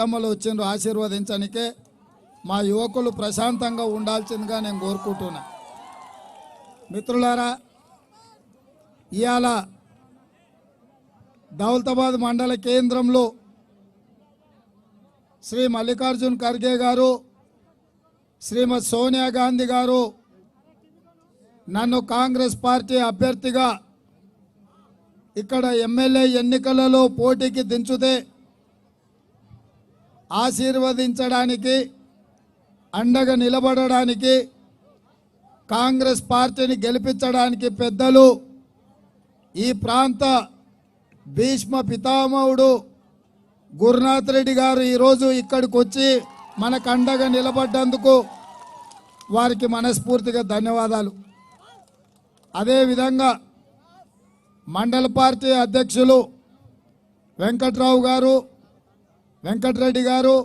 పెద్దమ్మలు వచ్చిండ్రు ఆశీర్వదించడానికి మా యువకులు ప్రశాంతంగా ఉండాల్సిందిగా నేను కోరుకుంటున్నా. మిత్రులారా ఇవాళ దౌలతాబాద్ మండల కేంద్రంలో శ్రీ మల్లికార్జున్ ఖర్గే గారు శ్రీమతి సోనియా గాంధీ గారు నన్ను కాంగ్రెస్ పార్టీ అభ్యర్థిగా ఇక్కడ ఎమ్మెల్యే ఎన్నికలలో పోటీకి దించుతే ఆశీర్వదించడానికి అండగా నిలబడడానికి కాంగ్రెస్ పార్టీని గెలిపించడానికి పెద్దలు ఈ ప్రాంత భీష్మ పితామహుడు గురునాథ్ రెడ్డి గారు ఈరోజు ఇక్కడికి వచ్చి మనకు అండగా నిలబడ్డందుకు వారికి మనస్ఫూర్తిగా ధన్యవాదాలు. అదేవిధంగా మండల పార్టీ అధ్యక్షులు వెంకట్రావు గారు వెంకటరెడ్డి గారు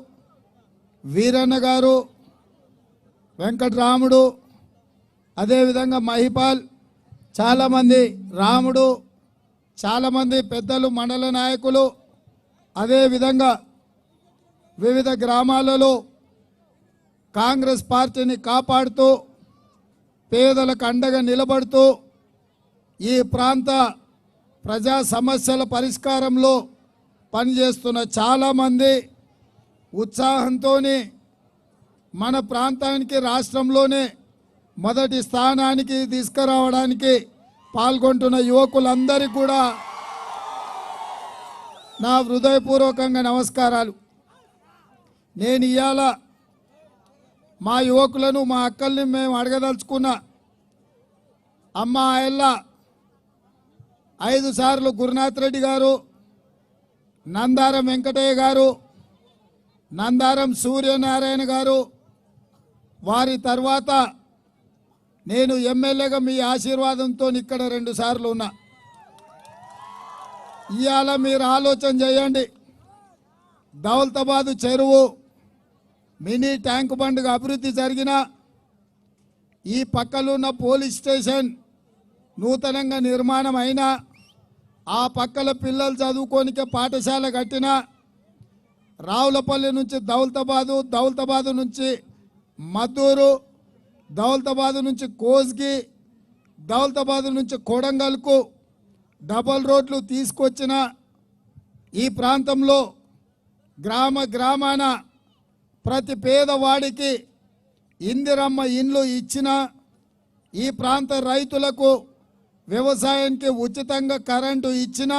వీరన్న గారు వెంకటరాముడు అదేవిధంగా మహిపాల్ చాలామంది రాముడు చాలామంది పెద్దలు మండల నాయకులు అదేవిధంగా వివిధ గ్రామాలలో కాంగ్రెస్ పార్టీని కాపాడుతూ పేదలకు అండగా నిలబడుతూ ఈ ప్రాంత ప్రజా సమస్యల పరిష్కారంలో పనిచేస్తున్న చాలామంది ఉత్సాహంతో మన ప్రాంతానికి రాష్ట్రంలోనే మొదటి స్థానానికి తీసుకురావడానికి పాల్గొంటున్న యువకులందరికీ కూడా నా హృదయపూర్వకంగా నమస్కారాలు. నేను ఇవాళ మా యువకులను మా అక్కల్ని మేము అడగదలుచుకున్న అమ్మ ఆయల్ల ఐదు సార్లు గురునాథ్ రెడ్డి గారు నందారం వెంకటయ్య గారు నందారం సూర్యనారాయణ గారు వారి తర్వాత నేను ఎమ్మెల్యేగా మీ ఆశీర్వాదంతో ఇక్కడ రెండు సార్లు ఉన్నా. ఇవాళ మీరు ఆలోచన చేయండి. దౌలతాబాదు చెరువు మినీ ట్యాంక్ బండ్గా అభివృద్ధి జరిగిన ఈ పక్కలో ఉన్న పోలీస్ స్టేషన్ నూతనంగా నిర్మాణం అయినా ఆ పక్కల పిల్లలు చదువుకోనికే పాఠశాల కట్టిన రావులపల్లి నుంచి దౌలతాబాదు దౌలతాబాదు నుంచి మద్దూరు దౌలతాబాదు నుంచి కోజ్కి దౌలతాబాదు నుంచి కొడంగల్కు డబల్ రోడ్లు తీసుకొచ్చిన ఈ ప్రాంతంలో గ్రామ గ్రామాన ప్రతి పేదవాడికి ఇందిరమ్మ ఇండ్లు ఇచ్చిన ఈ ప్రాంత రైతులకు వ్యవసాయానికి ఉచితంగా కరెంటు ఇచ్చిన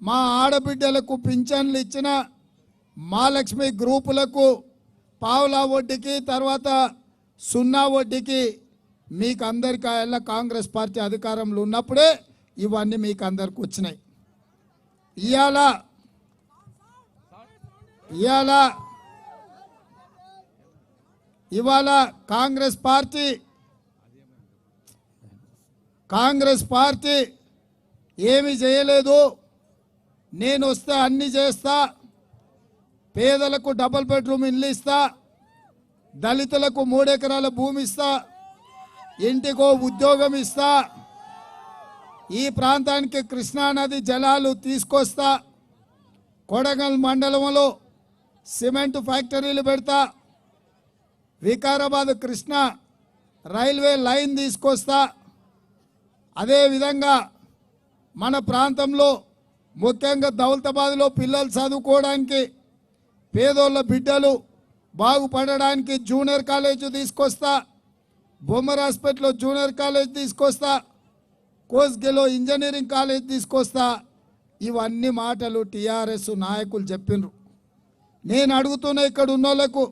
మా ఆడబిడ్డలకు పింఛన్లు ఇచ్చిన మహాలక్ష్మి గ్రూపులకు పావులా వడ్డీకి తర్వాత సున్నా వడ్డీకి మీకు అందరికీ ఆయల్ల కాంగ్రెస్ పార్టీ అధికారంలో ఉన్నప్పుడే ఇవన్నీ మీకు అందరికి వచ్చినాయి. ఇవాళ ఇవాళ ఇవాళ కాంగ్రెస్ పార్టీ కాంగ్రెస్ పార్టీ ఏమి చేయలేదు. నేను వస్తే అన్ని చేస్తా. పేదలకు డబుల్ బెడ్రూమ్ ఇల్లు ఇస్తా. దళితులకు మూడెకరాల భూమి ఇస్తా. ఇంటికో ఉద్యోగం ఇస్తా. ఈ ప్రాంతానికి కృష్ణానది జలాలు తీసుకొస్తా. కొడగల్ మండలంలో సిమెంట్ ఫ్యాక్టరీలు పెడతా. వికారాబాద్ కృష్ణ రైల్వే లైన్ తీసుకొస్తా. అదేవిధంగా మన ప్రాంతంలో ముఖ్యంగా దౌలతాబాద్లో పిల్లలు చదువుకోవడానికి పేదోళ్ళ బిడ్డలు బాగుపడడానికి జూనియర్ కాలేజ్ తీసుకొస్తా బొమ్మర్ హాస్పిటల్లో జూనియర్ కాలేజ్ తీసుకొస్తా కోస్గిలో ఇంజనీరింగ్ కాలేజ్ తీసుకొస్తా ఇవన్నీ మాటలు టీఆర్ఎస్ నాయకులు చెప్పిండ్రు నేను అడుగుతున్న ఇక్కడ ఉన్న వాళ్ళకు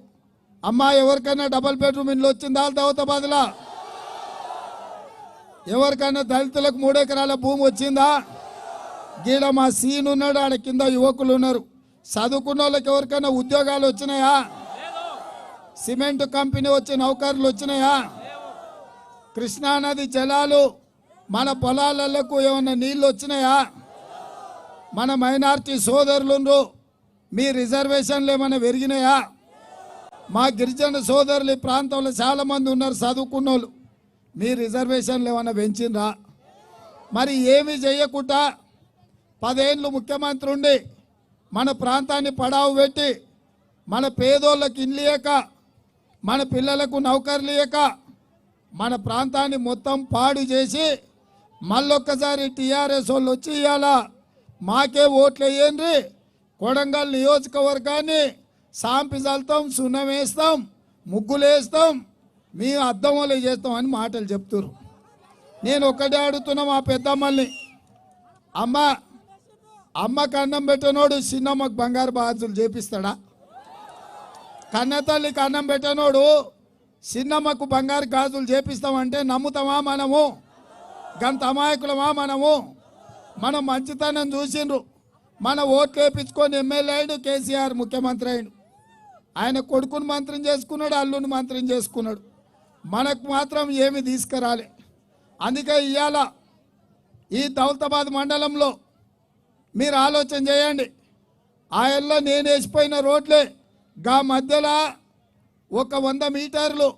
అమ్మా ఎవరికైనా డబల్ బెడ్రూమ్ ఇండ్లు వచ్చిందా దౌలతాబాద్లా? ఎవరికైనా దళితులకు మూడు ఎకరాల భూమి వచ్చిందా? గీడ మా సీన్ ఉన్నాడు ఆడ కింద యువకులు ఉన్నారు. చదువుకున్న వాళ్ళకి ఎవరికైనా ఉద్యోగాలు వచ్చినాయా? సిమెంట్ కంపెనీ వచ్చి నౌకర్లు వచ్చినాయా? కృష్ణానది జలాలు మన పొలాలకు ఏమైనా నీళ్ళు వచ్చినాయా? మన మైనార్టీ సోదరులు మీ రిజర్వేషన్లు ఏమైనా పెరిగినాయా? మా గిరిజన సోదరులు ఈ ప్రాంతంలో చాలా మంది ఉన్నారు చదువుకున్న వాళ్ళు మీ రిజర్వేషన్లు ఏమైనా పెంచిండ్రా? మరి ఏమి చేయకుండా పదేళ్ళు ముఖ్యమంత్రి ఉండి మన ప్రాంతాన్ని పడావు పెట్టి మన పేదోళ్ళకి ఇల్లియక మన పిల్లలకు నౌకర్లు మన ప్రాంతాన్ని మొత్తం పాడు చేసి మళ్ళొక్కసారి టీఆర్ఎస్ వాళ్ళు వచ్చి ఇవాళ మాకే ఓట్లు వేయండి కొడంగల్ నియోజకవర్గాన్ని సాంపి చల్తాం సున్నం వేస్తాం ముగ్గులేస్తాం. మేము అద్దం వల్ల చేస్తాం అని మాటలు చెప్తున్నారు నేను ఒక్కటే అడుగుతున్నా మా పెద్దమ్మల్ని. అమ్మ అమ్మకు అన్నం పెట్టనోడు చిన్నమ్మకు బంగారు బాజులు చేపిస్తాడా? కన్నతల్లికి అన్నం పెట్టనోడు చిన్నమ్మకు బంగారు గాజులు చేపిస్తామంటే నమ్ముతామా మనము? గంత అమాయకులమా మనము? మనం మంచితనం చూసిండ్రు. మన ఓట్లు వేపించుకొని ఎమ్మెల్యే అయ్యాడు కేసీఆర్ ముఖ్యమంత్రి అయ్యాడు ఆయన కొడుకుని మంత్రం చేసుకున్నాడు అల్లుని మంత్రం చేసుకున్నాడు. మనకు మాత్రం ఏమి తీసుకురాలి. అందుకే ఇవాళ ఈ దౌలతాబాద్ మండలంలో మీరు ఆలోచన చేయండి. ఆయల్లో నేను వేసిపోయిన రోడ్లే గా మధ్యలో ఒక వంద మీటర్లు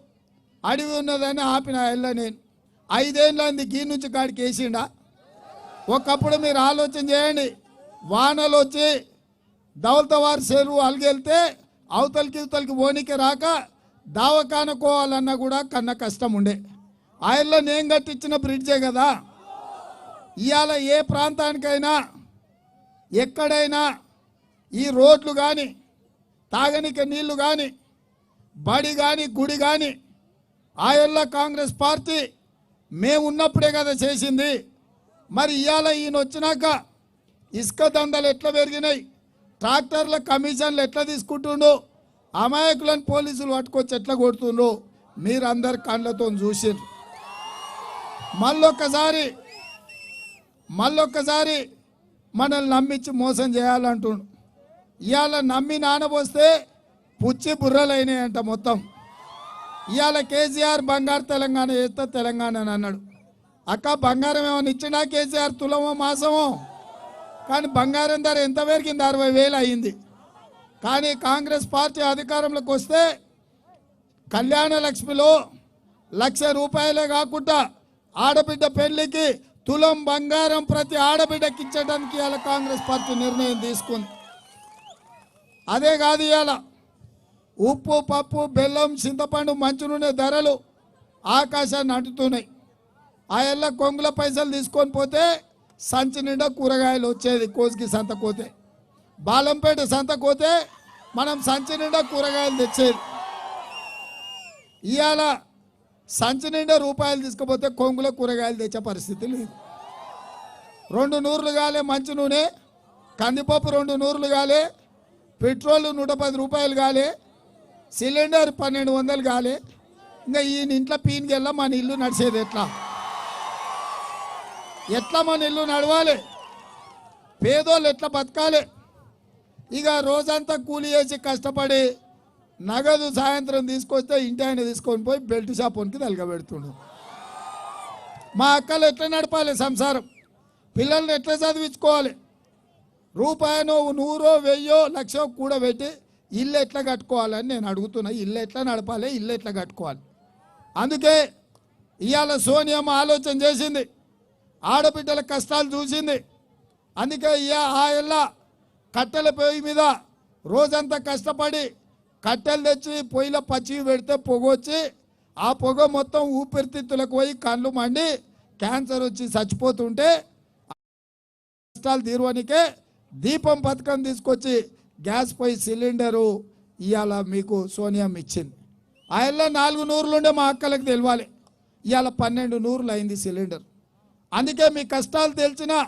అడవి ఉన్నదని ఆపిన ఆయల్లో నేను. ఐదేళ్ళంది గీ నుంచి కాడికి వేసిండా? ఒకప్పుడు మీరు ఆలోచన చేయండి. వానలు వచ్చి దౌలతవారి చెరువు అలిగెళ్తే అవతలికి ఇవతలికి పోనీకి రాక దావకానుకోవాలన్నా కూడా కన్న కష్టం ఉండే. ఆయల్లో నేను కట్టించిన బ్రిడ్జే కదా. ఇవాళ ఏ ప్రాంతానికైనా ఎక్కడైనా ఈ రోడ్లు కానీ తాగనిక నీళ్ళు కానీ బడి కానీ గుడి కానీ ఆయల్ల కాంగ్రెస్ పార్టీ మేము ఉన్నప్పుడే కదా చేసింది. మరి ఇవాళ ఈయన వచ్చినాక ఇసుక దందలు ఎట్లా పెరిగినాయి? ట్రాక్టర్ల కమిషన్లు ఎట్లా తీసుకుంటుండో అమాయకులను పోలీసులు పట్టుకొచ్చి ఎట్లా కొడుతుండ్రో మీరందరు కళ్ళతో చూసిండ్రు. మళ్ళొక్కసారి మళ్ళొక్కసారి మనల్ని నమ్మించి మోసం చేయాలంటుండు. ఇవాళ నమ్మి నానబోస్తే పుచ్చి బుర్రలైనాయంట మొత్తం. ఇవాళ కేసీఆర్ బంగారు తెలంగాణ చేస్తే తెలంగాణ అని అన్నాడు. అక్క బంగారం ఏమైనా ఇచ్చినా కేసీఆర్ తులమో మాసమో? కానీ బంగారం ధర ఎంత పెరిగింది? అరవై వేలు అయింది. కానీ కాంగ్రెస్ పార్టీ అధికారంలోకి వస్తే కళ్యాణ లక్ష్మిలో లక్ష రూపాయలే కాకుండా ఆడబిడ్డ పెళ్ళికి తులం బంగారం ప్రతి ఆడబిడ్డకి ఇచ్చడానికి ఇవాళ కాంగ్రెస్ పార్టీ నిర్ణయం తీసుకుంది. అదే కాదు ఇవాళ ఉప్పు పప్పు బెల్లం చింతపండు మంచి నూనె ధరలు ఆకాశాన్ని అంటుతున్నాయి. ఆ ఎల్ల కొంగుల పైసలు తీసుకొని పోతే సంచి నిండా కూరగాయలు వచ్చేది కోసికి సంతకోతే బాలంపేట సంతకోతే మనం సంచి నిండా కూరగాయలు తెచ్చేది. ఇవాళ సంచి నిండా రూపాయలు తీసుకుపోతే కొంగులో కూరగాయలు తెచ్చే పరిస్థితి లేదు. రెండు నూరులు కాలే మంచి నూనె కందిపప్పు రెండు నూరులు కాలే పెట్రోల్ నూట పది రూపాయలు కాలే సిలిండర్ పన్నెండు వందలు కాలే. ఇంకా ఈయన ఇంట్లో పీనికెళ్ళ మన ఇల్లు నడిచేది ఎట్లా? ఎట్లా మన ఇల్లు నడవాలి? పేదోళ్ళు ఎట్లా బతకాలి? ఇక రోజంతా కూలి చేసి కష్టపడి నగదు సాయంత్రం తీసుకొస్తే ఇంటి ఆయన తీసుకొని పోయి బెల్ట్ షాప్ వనికి తలగబెడుతుండు మా అక్కలు ఎట్లా నడపాలి సంసారం? పిల్లల్ని ఎట్లా చదివించుకోవాలి? రూపాయనో నూరో వెయ్యో లక్షో కూడబెట్టి ఇల్లు ఎట్లా కట్టుకోవాలని నేను అడుగుతున్నా. ఇల్లు ఎట్లా నడపాలి? ఇల్లు ఎట్లా కట్టుకోవాలి? అందుకే ఇవాళ సోనియమ్మ ఆలోచన చేసింది. ఆడబిడ్డల కష్టాలు చూసింది. అందుకే ఇయా ఆ ఇళ్ళ కట్టెల పొయ్యి మీద రోజంతా కష్టపడి కట్టెలు తెచ్చి పొయ్యిలో పచ్చి పెడితే పొగ వచ్చి ఆ పొగ మొత్తం ఊపిరితిత్తులకు పోయి కళ్ళు మండి క్యాన్సర్ వచ్చి చచ్చిపోతుంటే కష్టాలు తీరువనికే దీపం పథకం తీసుకొచ్చి గ్యాస్ పొయ్యి సిలిండరు ఇవాళ మీకు సోనియా ఇచ్చింది. ఆయనలో నాలుగు నూరులు ఉండే మా అక్కలకు తెలియాలి. ఇవాళ పన్నెండు నూరులు అయింది సిలిండర్. అందుకే మీ కష్టాలు తెలిసినా